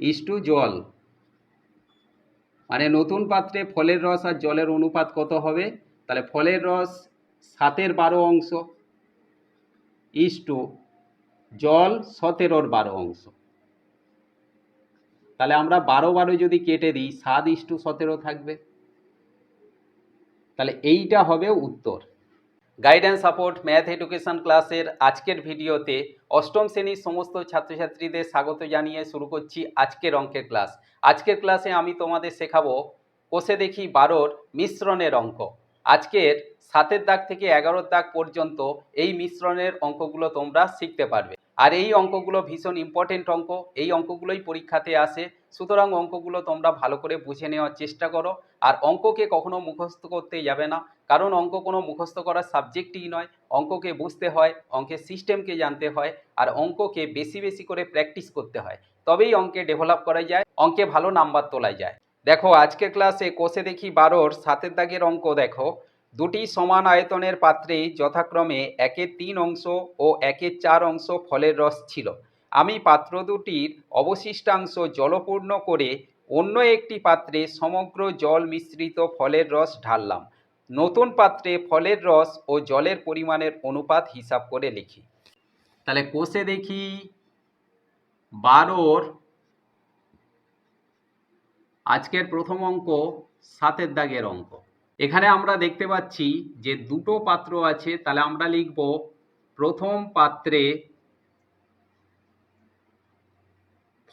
Is to জল। মানে নতুন পাত্রে ফলের রস আর জলের অনুপাত কত হবে? তাহলে ফলের রস সাতের বারো অংশ, ইস টু জল সতেরোর বারো অংশ। তাহলে আমরা বারো বারো যদি কেটে দিই, সাত ইস টু সতেরো থাকবে। তাহলে এইটা হবে উত্তর। গাইডেন্স সাপোর্ট ম্যাথ এডুকেশন ক্লাসের আজকের ভিডিওতে অষ্টম শ্রেণির সমস্ত ছাত্রছাত্রীদের স্বাগত জানিয়ে শুরু করছি আজকের অঙ্কের ক্লাস আজকের ক্লাসে আমি তোমাদের শেখাবো, কোষে দেখি বারোর মিশ্রণের অঙ্ক। আজকের সাতের দাগ থেকে এগারোর দাগ পর্যন্ত এই মিশ্রণের অঙ্কগুলো তোমরা শিখতে পারবে। আর এই অঙ্কগুলো ভীষণ ইম্পর্টেন্ট অঙ্ক। এই অঙ্কগুলোই পরীক্ষাতে আসে। সুতরাং অঙ্কগুলো তোমরা ভালো করে বুঝে নেওয়ার চেষ্টা করো। আর অঙ্ককে কখনো মুখস্থ করতে যাবে না। কারণ অঙ্ক কোনো মুখস্থ করার সাবজেক্টই নয়। অঙ্ককে বুঝতে হয়, অঙ্কের সিস্টেমকে জানতে হয়, আর অঙ্ককে বেশি বেশি করে প্র্যাকটিস করতে হয়। তবেই অঙ্কে ডেভেলপ করা যায়, অঙ্কে ভালো নাম্বার তোলা যায়। দেখো, আজকের ক্লাসে কোষে দেখি বারোর সাতের দাগের অঙ্ক, দেখো। দুটি সমান আয়তনের পাত্রে যথাক্রমে একের তিন অংশ ও একের চার অংশ ফলের রস ছিল। আমি পাত্র দুটির অবশিষ্টাংশ জলপূর্ণ করে অন্য একটি পাত্রে সমগ্র জল মিশ্রিত ফলের রস ঢাললাম। নতুন পাত্রে ফলের রস ও জলের পরিমাণের অনুপাত হিসাব করে লিখি। তাহলে কোষে দেখি। বারোর আজকের প্রথম অঙ্ক সাতের দাগের অঙ্ক। এখানে আমরা দেখতে পাচ্ছি যে দুটো পাত্র আছে, তাহলে আমরা লিখব প্রথম পাত্রে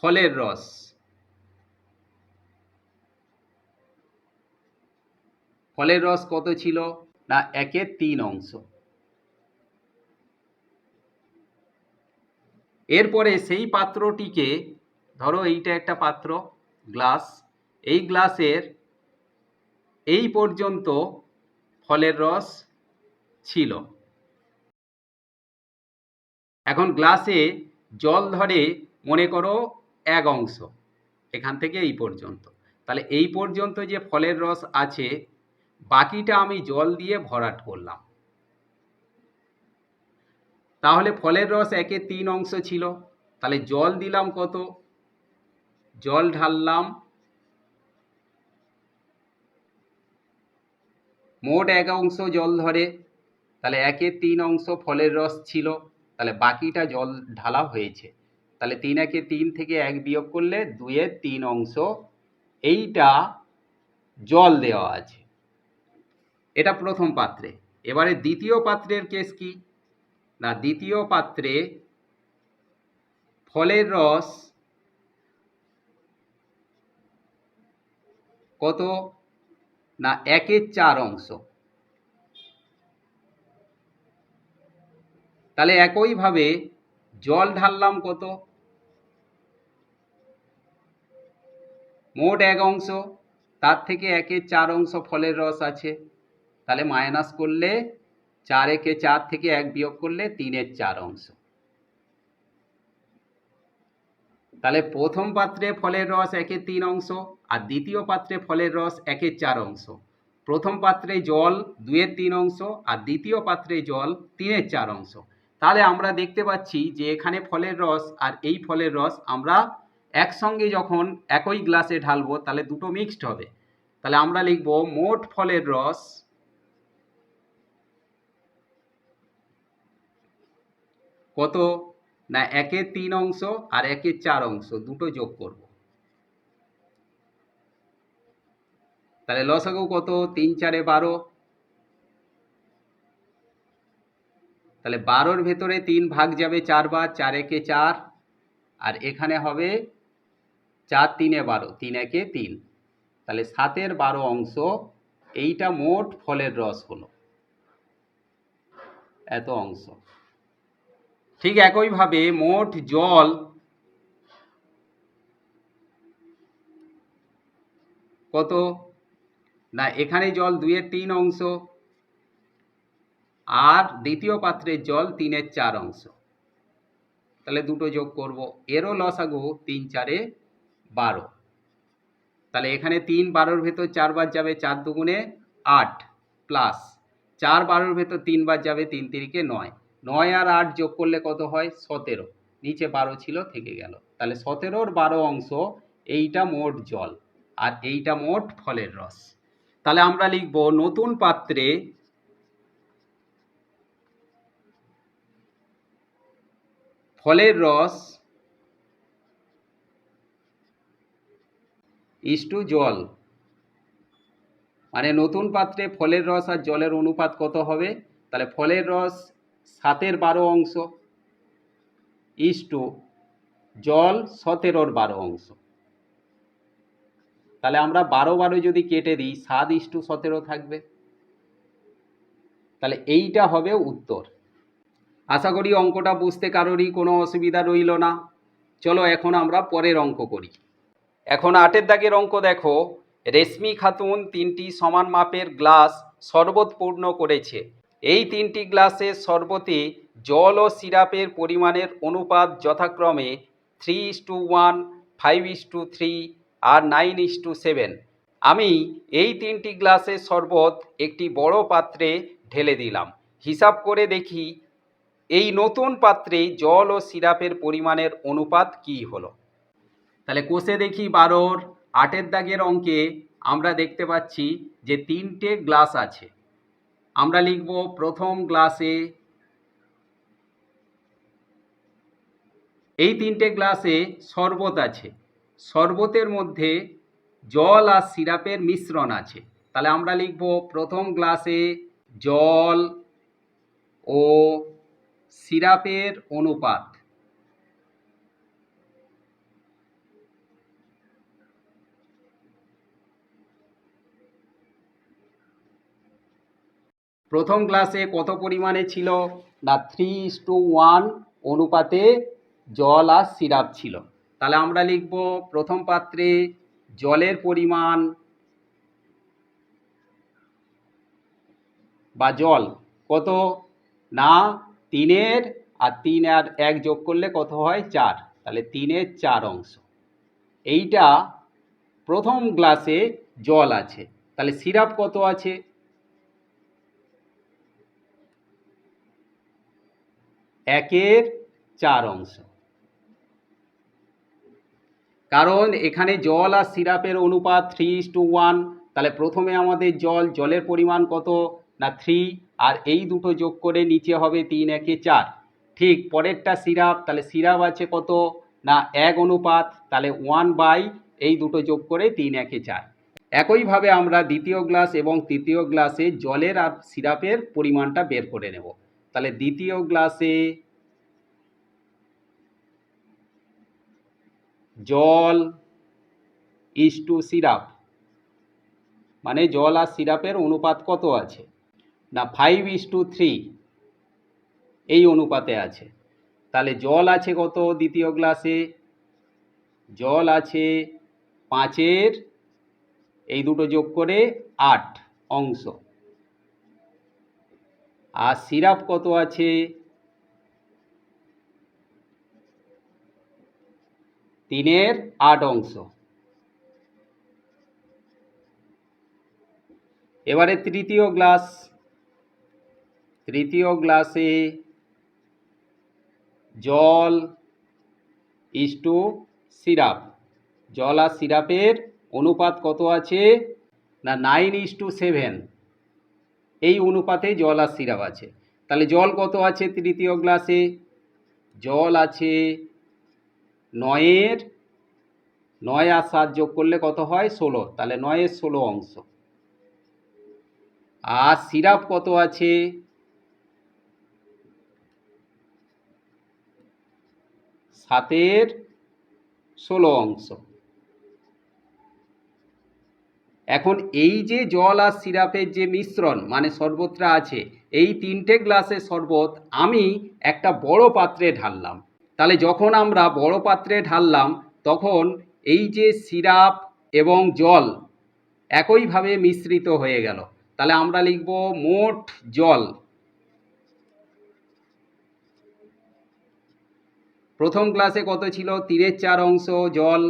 ফলের রস। ফলের রস কত ছিল? না, একে তিন অংশ। এরপরে সেই পাত্রটিকে, ধরো এইটা একটা পাত্র, গ্লাস, এই গ্লাসের এই পর্যন্ত ফলের রস ছিল। এখন গ্লাসে জল ধরে, মনে করো এক অংশ, এখান থেকে এই পর্যন্ত। তাহলে এই পর্যন্ত যে ফলের রস আছে বাকিটা আমি জল দিয়ে ভরাট করলাম। তাহলে ফলের রস একে তিন অংশ ছিল। তাহলে জল দিলাম কত? জল ঢাললাম মোট এক অংশ জল ধরে। তাহলে একে তিন অংশ ফলের রস ছিল। তাহলে বাকিটা জল ঢালা হয়েছে। তাহলে তিন একে তিন থেকে এক বিয়োগ করলে দুয়ের তিন অংশ। এইটা জল দেওয়া আছে। এটা প্রথম পাত্রে। এবারে দ্বিতীয় পাত্রের কেস কি? না, দ্বিতীয় পাত্রে ফলের রস কত? না, একের চার অংশ। তাহলে একইভাবে জল ঢাললাম কত? মোট এক অংশ। তার থেকে একের চার অংশ ফলের রস আছে। তাহলে মাইনাস করলে চার একে চার থেকে এক বিয়োগ করলে তিনের চার অংশ। তাহলে প্রথম পাত্রে ফলের রস একের তিন অংশ, আর দ্বিতীয় পাত্রে ফলের রস একের চার অংশ। প্রথম পাত্রে জল দুয়ের তিন অংশ, আর দ্বিতীয় পাত্রে জল তিনের চার অংশ। তাহলে আমরা দেখতে পাচ্ছি যে এখানে ফলের রস আর এই ফলের রস আমরা একসঙ্গে যখন একই গ্লাসে ঢালবো, তাহলে দুটো মিক্সড হবে। তাহলে আমরা লিখব মোট ফলের রস কত? না একের তিন অংশ আর একের চার অংশ, দুটো যোগ করব। তাহলে লসাগু কত? তিন, চারে বারো। তাহলে বারোর ভেতরে তিন ভাগ যাবে চারবার চার একে চার, আর এখানে হবে চার, তিনে বারো, তিন একে তিন। তাহলে সাতের বারো অংশ, এইটা মোট ফলের রস হলো। এত অংশ। ঠিক একইভাবে মোট জল কত? না, এখানে জল দুইয়ের তিন অংশ আর দ্বিতীয় পাত্রের জল তিনের চার অংশ। তাহলে দুটো যোগ করব। এরও লসাগু তিন চারে বারো। তাহলে এখানে তিন বারোর ভেতর চারবার যাবে চার দুগুণে আট প্লাস চার বারোর ভেতর তিনবার যাবে তিন তিরিকে নয়। নয় আর আট যোগ করলে কত হয়? সতেরো। নিচে বারো ছিল, থেকে গেল। তাহলে সতেরোর বারো অংশ, এইটা মোট জল, আর এইটা মোট ফলের রস। তাহলে আমরা লিখব নতুন পাত্রে ফলের রস ইস্টু জল। মানে নতুন পাত্রে ফলের রস আর জলের অনুপাত কত হবে? তাহলে ফলের রস সাতের বারো অংশ ইস্টু জল সতেরোর বারো অংশ। তাহলে আমরা বারো বারো যদি কেটে দিই, সাত ইস্টু সতেরো থাকবে। তাহলে এইটা হবে উত্তর। আশা করি অঙ্কটা বুঝতে কারোরই কোনো অসুবিধা রইল না। চলো এখন আমরা পরের অঙ্ক করি। এখন আটের দাগের অঙ্ক দেখো। রেশমি খাতুন তিনটি সমান মাপের গ্লাস শরবত পূর্ণ করেছে। এই তিনটি গ্লাসের শরবতে জল ও সিরাপের পরিমাণের অনুপাত যথাক্রমে three is to one five is to three R nine is to seven আমি এই তিনটি গ্লাসের শরবত একটি বড় পাত্রে ঢেলে দিলাম। হিসাব করে দেখি এই নতুন পাত্রে জল ও সিরাপের পরিমাণের অনুপাত কী হলো। তাহলে কোষে দেখি বারোর আটের দাগের অঙ্কে আমরা দেখতে পাচ্ছি যে তিনটে গ্লাস আছে। আমরা লিখব প্রথম গ্লাসে এই তিনটে গ্লাসে শরবত আছে। শরবতের মধ্যে জল আর সিরাপের মিশ্রণ আছে। তাহলে আমরা লিখব প্রথম গ্লাসে জল ও সিরাপের অনুপাত। প্রথম ক্লাসে কত পরিমাণে ছিল? না থ্রি ইস টু ওয়ান অনুপাতে জল আর সিরাপ ছিল। তাহলে আমরা লিখব প্রথম পাত্রে জলের পরিমাণ বা জল কত? না, তিনের, আর তিন আর এক যোগ করলে কত হয়? চার। তাহলে তিনের চার অংশ। এইটা প্রথম গ্লাসে জল আছে। তাহলে সিরাপ কত আছে? একের চার অংশ। কারণ এখানে জল আর সিরাপের অনুপাত থ্রি টু ওয়ান তাহলে প্রথমে আমাদের জল, জলের পরিমাণ কত? না থ্রি আর এই দুটো যোগ করে নিচে হবে তিন, একে চার। ঠিক পরেরটা সিরাপ, তাহলে সিরাপ আছে কত? না এক অনুপাত, তাহলে ওয়ান বাই এই দুটো যোগ করে তিন, একে চার। একইভাবে আমরা দ্বিতীয় গ্লাস এবং তৃতীয় গ্লাসে জলের আর সিরাপের পরিমাণটা বের করে নেব। তাহলে দ্বিতীয় গ্লাসে জল ইস টু সিরাপ মানে জল আর সিরাপের অনুপাত কত আছে? না ফাইভ ইস টু থ্রি এই অনুপাতে আছে। তাহলে জল আছে কত দ্বিতীয় গ্লাসে জল আছে পাঁচের, এই দুটো যোগ করে আট অংশ। আর সিরাপ কত আছে? তিনের আট অংশ। এবারে তৃতীয় গ্লাস। তৃতীয় গ্লাসে জল ইস টু সিরাপ জল আর সিরাপের অনুপাত কত আছে? না নাইন ইস টু সেভেন এই অনুপাতে জল আর সিরাপ আছে। তাহলে জল কত আছে তৃতীয় গ্লাসে? জল আছে নয়ের, নয় আর সাত যোগ করলে কত হয়? ষোলো। তাহলে নয়ের ষোলো অংশ। আর সিরাপ কত আছে? সাতের ষোলো অংশ। এখন এই যে জল আর সিরাপের যে মিশ্রণ মানে শরবতটা আছে, এই তিনটে গ্লাসের শরবত আমি একটা বড় পাত্রে ঢাললাম। তাহলে যখন আমরা বড় পাত্রে ঢাললাম, তখন এই যে সিরাপ এবং জল একইভাবে মিশ্রিত হয়ে গেল। তাহলে আমরা লিখব মোট জল। প্রথম গ্লাসে কত ছিল? তিনের চার অংশ জল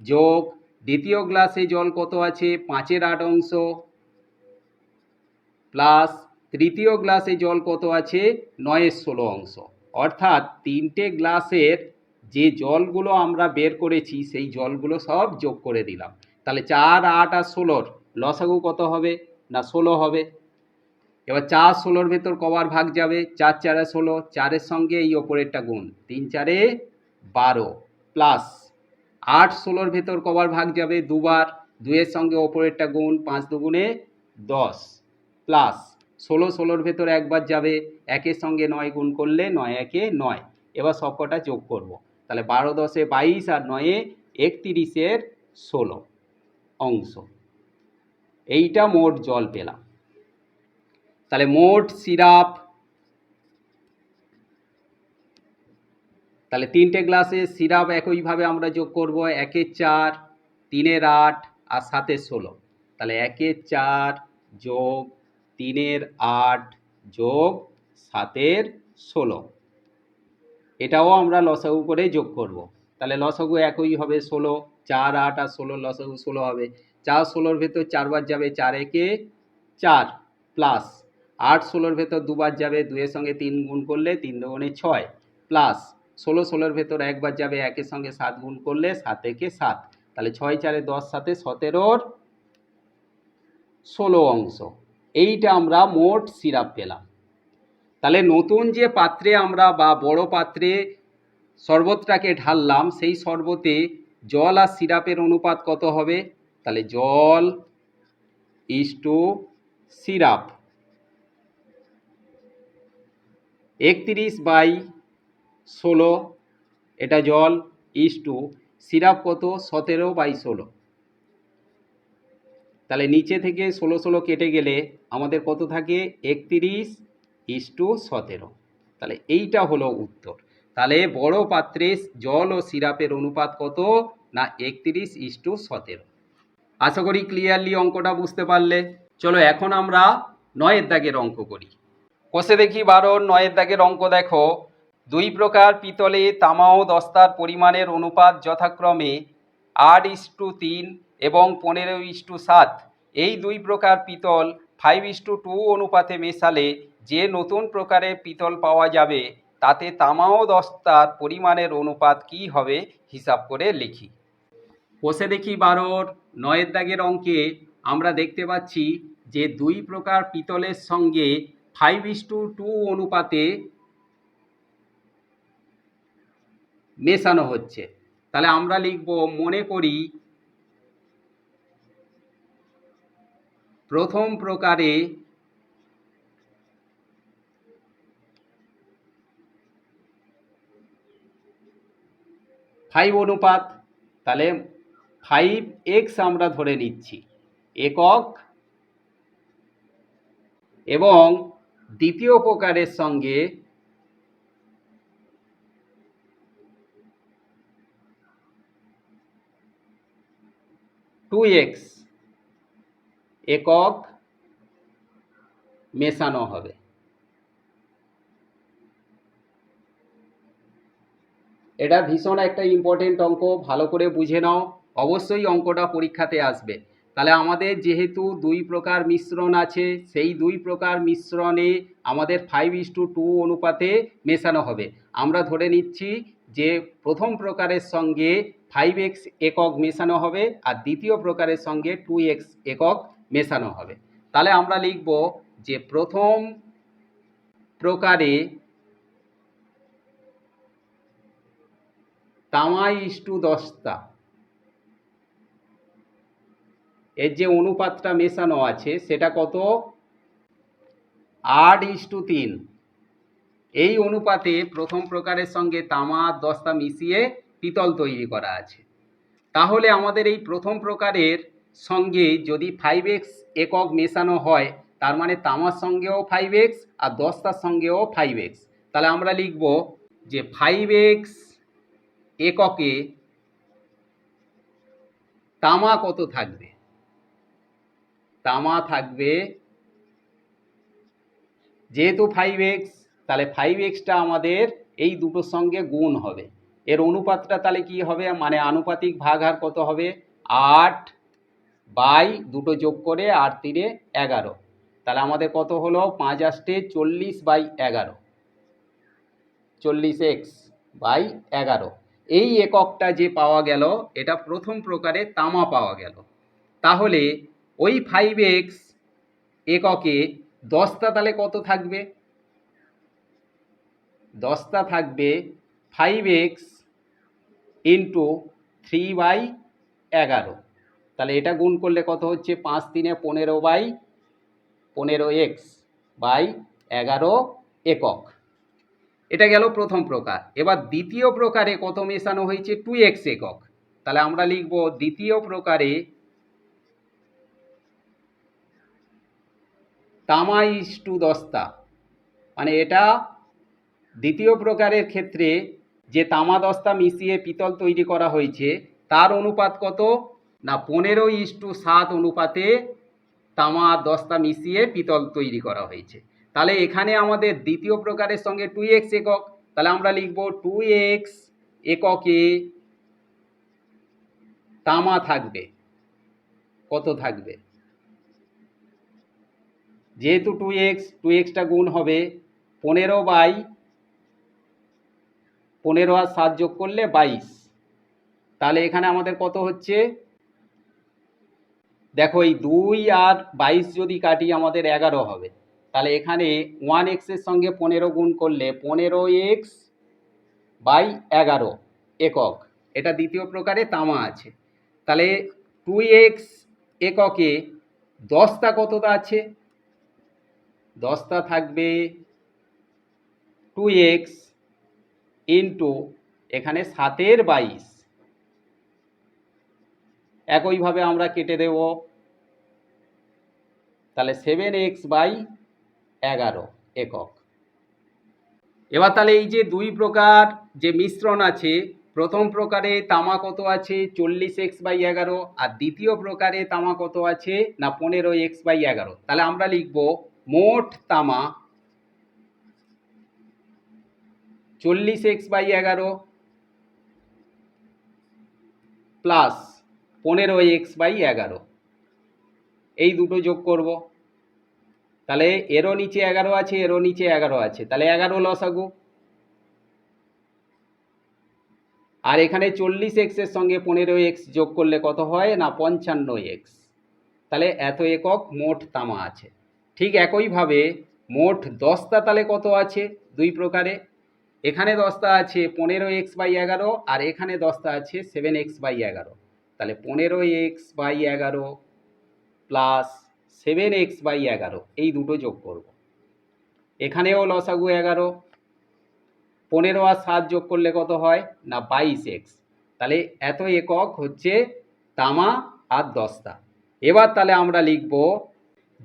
যোগ দ্বিতীয় গ্লাসে জল কত আছে? পাঁচের আট অংশ। প্লাস তৃতীয় গ্লাসে জল কত আছে? নয়ের ষোলো অংশ। অর্থাৎ তিনটে গ্লাসের যে জলগুলো আমরা বের করেছি, সেই জলগুলো সব যোগ করে দিলাম। তাহলে চার, আট আর ষোলোর লসাগু কত হবে? না, ষোলো হবে। এবার চার, ষোলোর ভেতর কবার ভাগ যাবে? চার, চারে ষোলো। চারের সঙ্গে এই ওপরেরটা গুণ। তিন, চারে বারো। প্লাস আট ষোলোর ভেতর কবার ভাগ যাবে? দুবার। দুইয়ের সঙ্গে ওপরেরটা গুণ পাঁচ দুগুণে দশ। প্লাস ষোলো ষোলোর ভেতর একবার যাবে। একের সঙ্গে নয় গুণ করলে নয় একে নয়। এবার সব কটা যোগ করব। তাহলে বারো দশে বাইশ আর নয়ে একতিরিশের ষোলো অংশ। এইটা মোট জল পেলাম। তাহলে মোট সিরাপ তাহলে তিনটে গ্লাসে সিরাপ একইভাবে আমরা যোগ করব, একের চার, তিনের আট আর সাতের ষোলো। তাহলে একের চার যোগ তিনের আট যোগ সাতের ষোলো। এটাও আমরা লসাগু করে যোগ করব। তাহলে লসাগু একই হবে ষোলো, চার আট আর ষোলো লসাগু ষোলো হবে। চার ষোলোর ভেতর চারবার যাবে চার একে চার প্লাস। আট ষোলোর ভেতর দুবার যাবে, দুয়ের সঙ্গে তিন গুণ করলে তিন দুগুণে ছয় প্লাস। ষোলো ষোলোর ভেতর একবার যাবে একের সঙ্গে সাত গুণ করলে সাত একে সাত। তাহলে ছয় চারে দশ সাতে সতেরোর ষোলো অংশ। এইটা আমরা মোট সিরাপ পেলাম। তাহলে নতুন যে পাত্রে আমরা বা বড় পাত্রে শরবতটাকে ঢাললাম, সেই শরবতে জল আর সিরাপের অনুপাত কত হবে? তাহলে জল ইস টু সিরাপ। একত্রিশ বাই ষোলো, এটা জল ইস টু সিরাপ কত? সতেরো বাই ষোলো। তাহলে নিচে থেকে ষোলো ষোলো কেটে গেলে আমাদের কত থাকে? একত্রিশ ইস টু সতেরো। তাহলে এইটা হলো উত্তর। তাহলে বড় পাত্রে জল ও সিরাপের অনুপাত কত? না, একত্রিশ ইস টু সতেরো। আশা করি ক্লিয়ারলি অঙ্কটা বুঝতে পারলে। চলো এখন আমরা নয়ের দাগের অঙ্ক করি। কষে দেখি বারো নয়ের দাগের অঙ্ক দেখো। দুই প্রকার পিতলে তামা ও দস্তার পরিমাণের অনুপাত যথাক্রমে আট ইস টু তিন এবং পনেরো ইস টু সাত। এই দুই প্রকার পিতল ফাইভ ইস টু টু অনুপাতে মেশালে যে নতুন প্রকারের পিতল পাওয়া যাবে, তাতে তামা ও দস্তার পরিমাণের অনুপাত কী হবে হিসাব করে লিখি। কষে দেখি বারোর নয়ের দাগের অঙ্কে আমরা দেখতে পাচ্ছি যে দুই প্রকার পিতলের সঙ্গে ফাইভ ইস টু টু অনুপাতে মেশানো হচ্ছে। তাহলে আমরা লিখব, মনে করি, প্রথম প্রকারে ফাইভ অনুপাত, তাহলে ফাইভ এক্স আমরা ধরে নিচ্ছি। একক এবং দ্বিতীয় প্রকারের সঙ্গে টু এক্স একক মেশানো হবে। এটা ভীষণ একটা ইম্পর্টেন্ট অঙ্ক, ভালো করে বুঝে নাও। অবশ্যই অঙ্কটা পরীক্ষাতে আসবে। তাহলে আমাদের যেহেতু দুই প্রকার মিশ্রণ আছে, সেই দুই প্রকার মিশ্রণে আমাদের ফাইভ ইস টু টু অনুপাতে মেশানো হবে। আমরা ধরে নিচ্ছি যে প্রথম প্রকারের সঙ্গে ফাইভ এক্স একক মেশানো হবে আর দ্বিতীয় প্রকারের সঙ্গে টু এক্স একক মেশানো হবে। তাহলে আমরা লিখব যে প্রথম প্রকারে তামা ইস টু দস্তা এর যে অনুপাতটা মেশানো আছে সেটা কত? আট ইস টু তিন। এই অনুপাতে প্রথম প্রকারের সঙ্গে তামা দস্তা মিশিয়ে পিতল তৈরি করা আছে। তাহলে আমাদের এই প্রথম প্রকারের সঙ্গে যদি ফাইভ এক্স একক মেশানো হয়, তার মানে তামার সঙ্গেও ফাইভ এক্স আর দস্তার সঙ্গেও ফাইভ এক্স তাহলে আমরা লিখব যে ফাইভ এক্স এককে তামা কত থাকবে? তামা থাকবে যেহেতু ফাইভ এক্স তাহলে ফাইভ এক্সটা আমাদের এই দুটোর সঙ্গে গুণ হবে। এর অনুপাতটা তাহলে কি হবে? মানে আনুপাতিক ভাগ হার কত হবে? আট বাই দুটো যোগ করে আট তিনে এগারো। তাহলে আমাদের কত হলো? পাঁচ আষ্টে চল্লিশ বাই এগারো। চল্লিশ এক্স বাই এগারো। এই এককটা যে পাওয়া গেল, এটা প্রথম প্রকারে তামা পাওয়া গেল। তাহলে ওই ফাইভ এক্স এককে দশটা তাহলে কত থাকবে? দশটা থাকবে five x into three by এগারো। তাহলে এটা গুণ করলে কত হচ্ছে? পাঁচ তিনে পনেরো বাই পনেরো এক্স বাই এগারো একক। এটা গেল প্রথম প্রকার। এবার দ্বিতীয় প্রকারে কত মেশানো হয়েছে? টু এক্স একক। তাহলে আমরা লিখব দ্বিতীয় প্রকারে তামা ইস টু দস্তা। মানে এটা দ্বিতীয় প্রকারের ক্ষেত্রে যে তামা দস্তা মিশিয়ে পিতল তৈরি করা হয়েছে, তার অনুপাত কত? না, পনেরো ইস টু সাত অনুপাতে তামা দস্তা মিশিয়ে পিতল তৈরি করা হয়েছে। তাহলে এখানে আমাদের দ্বিতীয় প্রকারের সঙ্গে টু এক্স একক, তাহলে আমরা লিখব টু এক্স এককে তামা থাকবে। কত থাকবে? যেহেতু টু এক্স টু এক্সটা গুণ হবে পনেরো বাই পনেরো আর সাত যোগ করলে বাইশ। তাহলে এখানে আমাদের কত হচ্ছে? দেখো, এই দুই আর বাইশ যদি কাটি, আমাদের এগারো হবে। তাহলে এখানে ওয়ান এক্সের সঙ্গে পনেরো গুণ করলে পনেরো এক্স বাই এগারো একক। এটা দ্বিতীয় প্রকারে তামা আছে। তাহলে টু এক্স এককে দশটা কতটা আছে? দশটা থাকবে টু এক্স ইন্টু এখানে সাতের বাইশ। একইভাবে আমরা কেটে দেব। তাহলে সেভেন এক্স বাই এগারো একক। এবার তাহলে এই যে দুই প্রকার যে মিশ্রণ আছে, প্রথম প্রকারে তামা কত আছে? চল্লিশ এক্স বাই এগারো। আর দ্বিতীয় প্রকারে তামা কত আছে? না, পনেরো এক্স বাই এগারো। তাহলে আমরা লিখব মোট তামা চল্লিশ এক্স বাই এগারো প্লাস পনেরো এক্স বাই এগারো। এই দুটো যোগ করব। তাহলে এরও নিচে এগারো আছে, এরও নিচে এগারো আছে। তাহলে এগারো লসাগু আর এখানে চল্লিশ এক্সের সঙ্গে পনেরো এক্স যোগ করলে কত হয় না পঞ্চান্ন এক্স তাহলে এত একক মোট তামা আছে। ঠিক একইভাবে মোট দশটা তাহলে কত আছে? দুই প্রকারে। এখানে দশটা আছে, পনেরো এক্স বাই এগারো, আর এখানে দশটা আছে সেভেন এক্স বাই এগারো। তাহলে পনেরো এক্স বাই এগারো প্লাস সেভেন এক্স বাই এগারো, এই দুটো যোগ করব। এখানেও লসাগু এগারো, পনেরো আর সাত যোগ করলে কত হয়? না, বাইশ এক্স তাহলে এত একক হচ্ছে তামা আর দস্তা এবার তাহলে আমরা লিখব,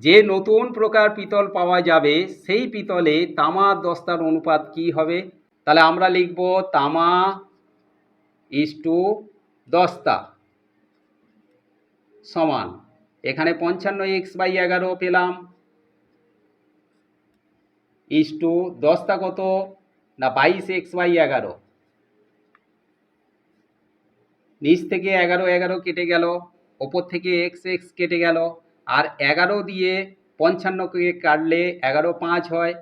যে নতুন প্রকার পিতল পাওয়া যাবে, সেই পিতলে তামা আর দস্তার অনুপাত কি হবে? তাহলে আমরা লিখব তামা ইস টু দস্তা সমান। এখানে পঞ্চান্ন এক্স বাই এগারো পেলাম। ইস টু দশটা কত? না, বাইশ এক্স বাই এগারো। নিচ থেকে এগারো এগারো কেটে গেল। ওপর থেকে এক্স এক্স কেটে গেল। আর এগারো দিয়ে পঞ্চান্নকে কাটলে এগারো পাঁচ হয়।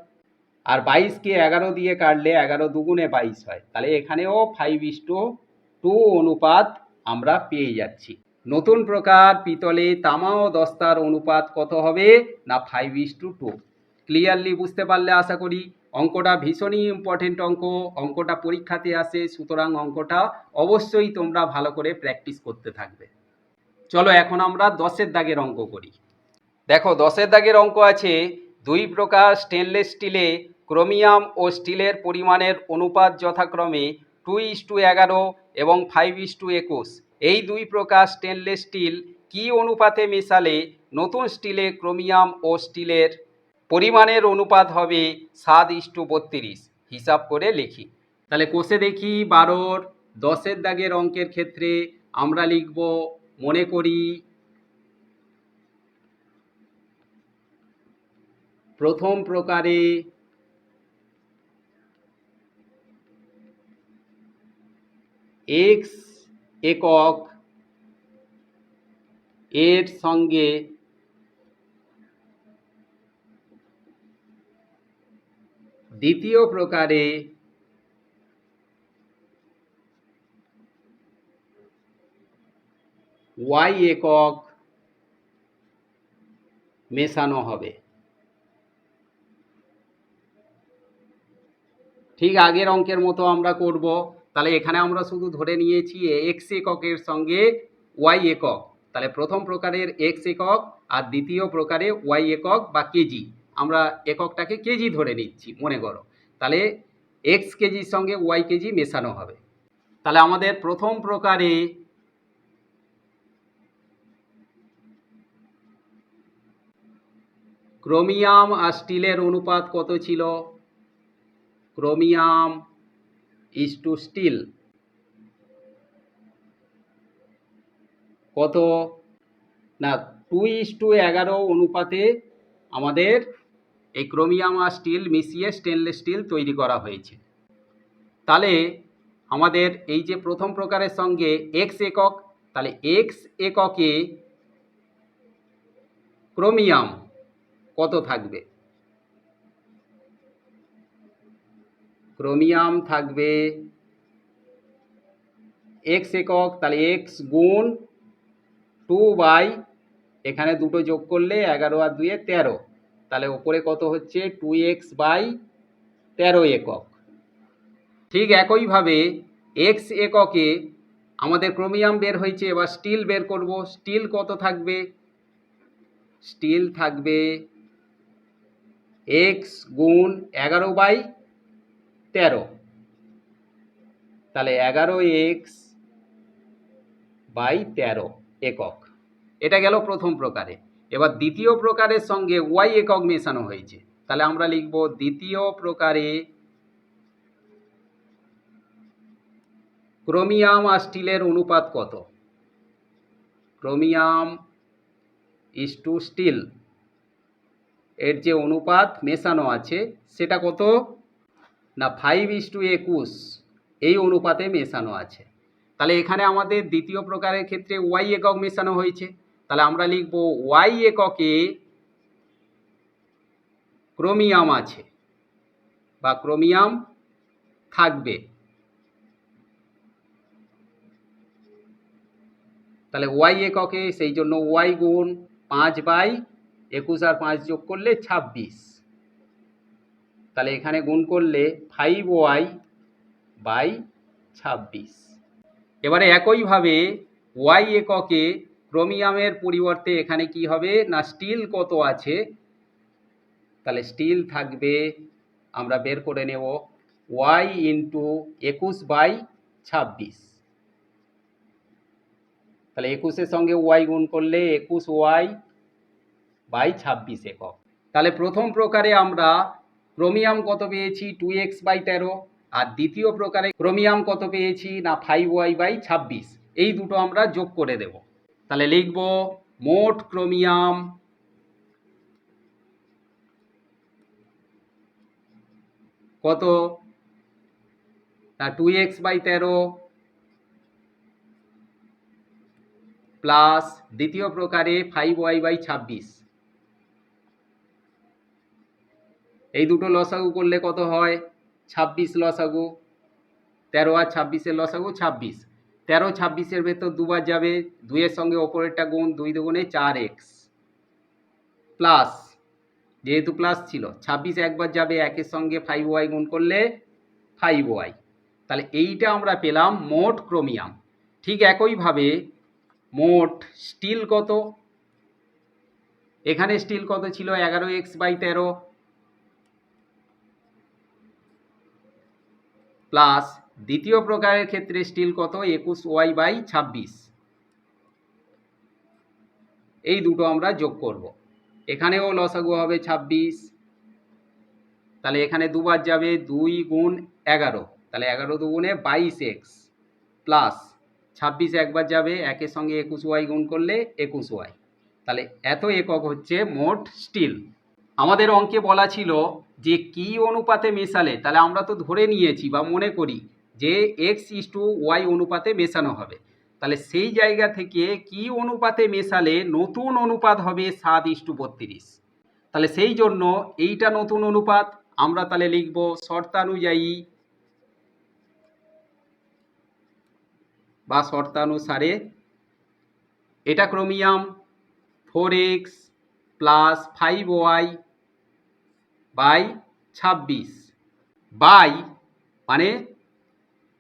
আর বাইশকে এগারো দিয়ে কাটলে এগারো দুগুণে বাইশ হয়। তাহলে এখানেও ফাইভ ইস টু টু অনুপাত আমরা পেয়ে যাচ্ছি। নতুন প্রকার পিতলে তামা ও দস্তার অনুপাত কত হবে? না five is to two clearly বুঝতে পারলে আশা করি অঙ্কটা ভীষণই ইম্পর্টেন্ট অঙ্ক। অঙ্কটা পরীক্ষাতে আসে, সুতরাং অঙ্কটা অবশ্যই তোমরা ভালো করে প্র্যাকটিস করতে থাকবে। চলো এখন আমরা দশের দাগের অঙ্ক করি। দেখো, দশের দাগের অঙ্ক আছে, দুই প্রকার স্টেনলেস স্টিলে ক্রোমিয়াম ও স্টিলের পরিমাণের অনুপাত যথাক্রমে টু ইস টু এগারো এবং ফাইভ ইস টু একুশ। এই দুই প্রকার স্টেনলেস স্টিল কি অনুপাতে মেশালে নতুন স্টিলে ক্রোমিয়াম ও স্টিলের পরিমাণের অনুপাত হবে সাত ইস টু বত্রিশ? হিসাব করে লিখি। তাহলে কোষে দেখি বারোর দশের দাগের অঙ্কের ক্ষেত্রে আমরা লিখব, মনে করি প্রথম প্রকারে এক্স একক এর সঙ্গে দ্বিতীয় প্রকারে ওয়াই একক মেশানো হবে। ঠিক আগের অঙ্কের মতো আমরা করব। তাহলে এখানে আমরা শুধু ধরে নিয়েছি এক্স এককের সঙ্গে ওয়াই একক। তাহলে প্রথম প্রকারের এক্স একক আর দ্বিতীয় প্রকারে ওয়াই একক বা কেজি। আমরা এককটাকে কেজি ধরে নিচ্ছি, মনে করো। তাহলে এক্স কেজির সঙ্গে ওয়াই কেজি মেশানো হবে। তাহলে আমাদের প্রথম প্রকারে ক্রোমিয়াম আর স্টিলের অনুপাত কত ছিল? ক্রোমিয়াম ইজ টু স্টিল কত? না টু ইস টু এগারো অনুপাতে আমাদের এই ক্রোমিয়াম আর স্টিল মিশিয়ে স্টেনলেস স্টিল তৈরি করা হয়েছে। তাহলে আমাদের এই যে প্রথম প্রকারের সঙ্গে এক্স একক, তাহলে এক্স এককে ক্রোমিয়াম কত থাকবে? ক্রোমিয়াম থাকবে এক্স একক, তাহলে এক্স গুণ টু বাই এখানে দুটো যোগ করলে এগারো আর দুয়ে তেরো। তাহলে ওপরে কত হচ্ছে? টু এক্স বাই তেরো একক। ঠিক একইভাবে এক্স এককে আমাদের ক্রোমিয়াম বের হয়েছে, এবার স্টিল বের করব। স্টিল কত থাকবে? স্টিল থাকবে এক্স গুণ এগারো বাই তেরো। তাহলে এগারো এক্স বাই তেরো একক। এটা গেল প্রথম প্রকারে। এবার দ্বিতীয় প্রকারের সঙ্গে ওয়াই একক মেশানো হয়েছে। তাহলে আমরা লিখব দ্বিতীয় প্রকারে ক্রোমিয়াম আর স্টিলের অনুপাত কত? Chromium is to steel. এর যে অনুপাত মেশানো আছে, সেটা কত? না ফাইভ ইস টু একুশ এই অনুপাতে মেশানো আছে। তাহলে এখানে আমাদের দ্বিতীয় প্রকারের ক্ষেত্রে ওয়াই একক মেশানো হয়েছে। তাহলে আমরা লিখব ওয়াই এককে ক্রোমিয়াম আছে বা ক্রোমিয়াম থাকবে। তাহলে ওয়াই এককে, সেই জন্য ওয়াই গুণ পাঁচ বাই একুশ আর পাঁচ যোগ করলে ছাব্বিশ। তাহলে এখানে গুণ করলে ফাইভ ওয়াই বাই ছাব্বিশ। এবারে একইভাবে ওয়াই এককে ক্রোমিয়ামের পরিবর্তে এখানে কি হবে? না স্টিল কত আছে? তাহলে স্টিল থাকবে, আমরা বের করে নেব ওয়াই ইন্টু একুশ বাই ছাব্বিশ। তাহলে একুশের সঙ্গে ওয়াই গুণ করলে একুশ ওয়াই বাই ছাব্বিশ একক। তাহলে প্রথম প্রকারে আমরা ক্রোমিয়াম কত পেয়েছি? টু এক্স বাই তেরো। আর দ্বিতীয় প্রকারে ক্রোমিয়াম কত পেয়েছি? না ফাইভ ওয়াই বাই ছাব্বিশ। এই দুটো আমরা যোগ করে দেব। তাহলে লিখব মোট ক্রোমিয়াম কত? না টু এক্স বাই তেরো প্লাস দ্বিতীয় প্রকারে ফাইভ ওয়াই বাই ছাব্বিশ। এই দুটো লসাগু করলে কত হয়? ছাব্বিশ লসাগু। তেরো আর ছাব্বিশের লসাগু ছাব্বিশ। তেরো ছাব্বিশের ভেতর দুবার যাবে। দুইয়ের সঙ্গে ওপরেরটা গুণ দুই দুগুণে চার এক্স। প্লাস, যেহেতু প্লাস ছিল, ছাব্বিশ একবার যাবে, একের সঙ্গে ফাইভ ওয়াই গুণ করলে ফাইভ ওয়াই। তাহলে এইটা আমরা পেলাম মোট ক্রোমিয়াম। ঠিক একইভাবে মোট স্টিল কত? এখানে স্টিল কত ছিল? এগারো এক্স বাই তেরো। প্লাস দ্বিতীয় প্রকারের ক্ষেত্রে স্টিল কত? একুশ ওয়াই বাই ছাব্বিশ। এই দুটো আমরা যোগ করব। এখানেও লসাগু হবে ছাব্বিশ। তাহলে এখানে দুবার যাবে দুই গুণ এগারো। তাহলে এগারো দুগুণে বাইশ এক্স প্লাস ছাব্বিশ একবার যাবে, একের সঙ্গে একুশ ওয়াই গুণ করলে একুশ ওয়াই। তাহলে এত একক হচ্ছে মোট স্টিল। আমাদের অঙ্কে বলা ছিল যে কি অনুপাতে মেশালে, তাহলে আমরা তো ধরে নিয়েছি বা মনে করি যে এক্স ইস টু ওয়াই অনুপাতে মেশানো হবে। তাহলে সেই জায়গা থেকে কি অনুপাতে মেশালে নতুন অনুপাত হবে সাত ইস টু বত্রিশ। তাহলে সেই জন্য এইটা নতুন অনুপাত, আমরা তাহলে লিখব শর্তানুযায়ী বা শর্তানুসারে এটা chromium four x plus five y by ছাব্বিশ। বাই মানে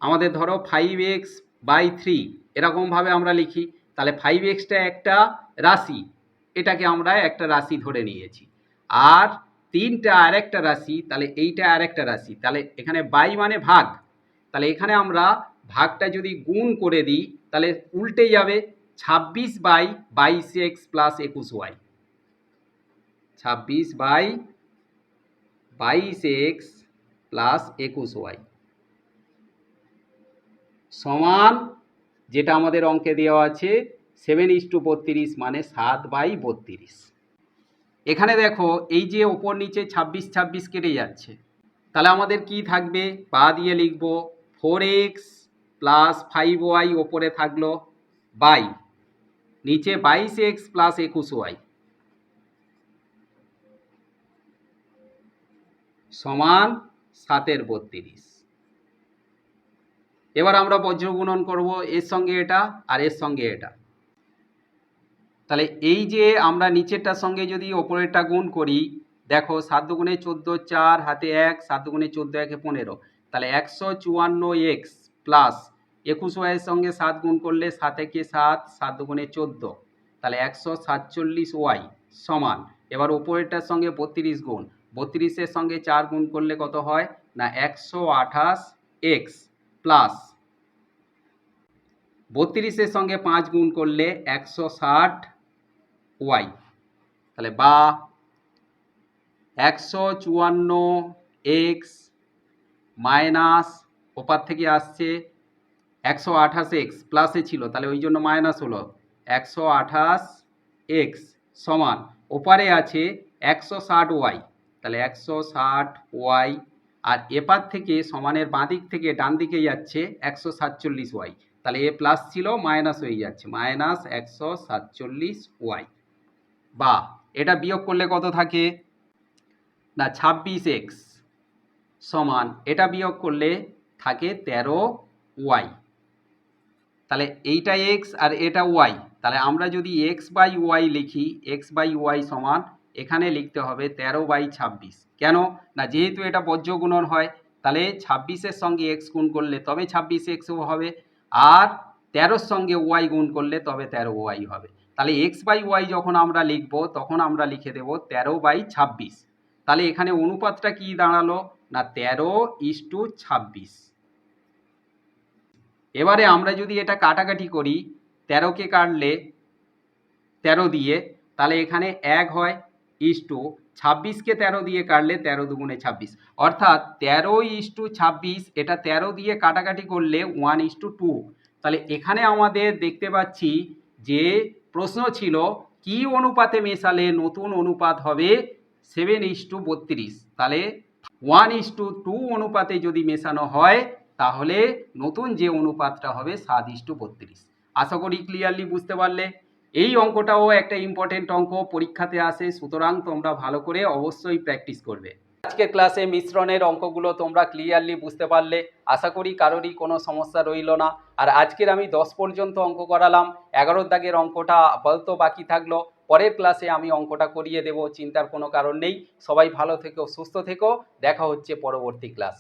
আমাদের ধরো ফাইভ এক্স বাই থ্রি এরকমভাবে আমরা লিখি। তাহলে ফাইভ এক্সটা একটা রাশি, এটাকে আমরা একটা রাশি ধরে নিয়েছি। আর তিনটা আরেকটা রাশি, তাহলে এইটা আরেকটা রাশি। তাহলে এখানে বাই মানে ভাগ। তাহলে এখানে আমরা ভাগটা যদি গুণ করে দিই, তাহলে উল্টে যাবে ছাব্বিশ বাই বাইশ এক্স প্লাস একুশ ওয়াই ছাব্বিশ বাই বাইশ এক্স প্লাস একুশ ওয়াই। সমান যেটা আমাদের অঙ্কে দেওয়া আছে, সেভেন ইস টু বত্রিশ মানে সাত বাই বত্রিশ। এখানে দেখো, এই যে ওপর নিচে ছাব্বিশ ছাব্বিশ কেটে যাচ্ছে, তাহলে আমাদের কি থাকবে? বা দিয়ে লিখব, four x plus five y ওপরে থাকল বাই, নিচে বাইশ এক্স প্লাস একুশ ওয়াই। সমান সাতের বত্রিশ। এবার আমরা বজ্র গুণন করব, এর সঙ্গে এটা আর এর সঙ্গে এটা। তাহলে এই যে আমরা নিচেরটার সঙ্গে যদি ওপরেরটা গুণ করি, দেখো সাত দুগুণে চোদ্দ চার হাতে এক, সাত দুগুণে চোদ্দ একে পনেরো। তাহলে একশো চুয়ান্ন এক্স প্লাস একুশ ওয়াইয়ের সঙ্গে সাত গুণ করলে সাত একে সাত সাত দুগুণে চোদ্দ। তাহলে একশো সাতচল্লিশ ওয়াই সমান। এবার ওপরেরটার সঙ্গে বত্রিশ গুণ। বত্রিশের সঙ্গে চার গুণ করলে কত হয়? না, একশো আঠাশ এক্স প্লাস বত্রিশের সঙ্গে পাঁচ গুণ করলে একশো ষাট ওয়াই তাহলে বা একশো চুয়ান্ন এক্স মাইনাস ওপার থেকে আসছে একশো আঠাশ এক্স প্লাসে ছিল, তাহলে ওই জন্য মাইনাস হলো। একশো আঠাশ এক্স সমান, ওপারে আছে একশো ষাট ওয়াই তাহলে একশো ষাট ওয়াই আর এপার থেকে সমানের বাঁ দিক থেকে ডান দিকে যাচ্ছে একশো সাতচল্লিশ ওয়াই। তাহলে এ প্লাস ছিল মাইনাস হয়ে যাচ্ছে। মাইনাস একশো সাতচল্লিশ ওয়াই। বা, এটা বিয়োগ করলে কত থাকে? না, ছাব্বিশ এক্স সমান, এটা বিয়োগ করলে থাকে তেরো ওয়াই। তাহলে এইটা এক্স আর এটা ওয়াই। তাহলে আমরা যদি এক্স বাই ওয়াই লিখি, এক্স বাই ওয়াই সমান এখানে লিখতে হবে তেরো বাই ছাব্বিশ। কেন? না, যেহেতু এটা বজ্র গুণন হয়, তাহলে ছাব্বিশের সঙ্গে এক্স গুণ করলে তবে ছাব্বিশ এক্সও হবে, আর তেরোর সঙ্গে ওয়াই গুণ করলে তবে তেরো ওয়াই হবে। তাহলে এক্স বাই ওয়াই যখন আমরা লিখব, তখন আমরা লিখে দেব তেরো বাই ছাব্বিশ। তাহলে এখানে অনুপাতটা কি দাঁড়াল? না, তেরো ইস টু ছাব্বিশ। এবারে আমরা যদি এটা কাটাকাটি করি, তেরোকে কাটলে তেরো দিয়ে, তাহলে এখানে এক হয় ইস টু ছাব্বিশকে তেরো দিয়ে কাটলে তেরো দুগুণে ছাব্বিশ। অর্থাৎ তেরো ইস টু ছাব্বিশ, এটা তেরো দিয়ে কাটাকাটি করলে ওয়ান ইস টু। টু তাহলে এখানে আমাদের দেখতে পাচ্ছি যে প্রশ্ন ছিল, কি অনুপাতে মেশালে নতুন অনুপাত হবে? সেভেন ইস টু বত্রিশ। তাহলে ওয়ান ইস টু টু অনুপাতে যদি মেশানো হয়, তাহলে নতুন যে অনুপাতটা হবে, সাত ইস টু বত্রিশ। আশা করি ক্লিয়ারলি বুঝতে পারলে। এই অঙ্কটাও একটা ইম্পর্টেন্ট অঙ্ক, পরীক্ষাতে আসে, সুতরাং তোমরা ভালো করে অবশ্যই প্র্যাকটিস করবে। আজকের ক্লাসে মিশ্রণের অঙ্কগুলো তোমরা ক্লিয়ারলি বুঝতে পারলে, আশা করি কারোরই কোনো সমস্যা রইল না। আর আজকের আমি দশ পর্যন্ত অঙ্ক করালাম, এগারোর দাগের অঙ্কটা আপাতত বাকি থাকল, পরের ক্লাসে আমি অঙ্কটা করিয়ে দেব, চিন্তার কোনো কারণ নেই। সবাই ভালো থেকো, সুস্থ থেকো, দেখা হচ্ছে পরবর্তী ক্লাস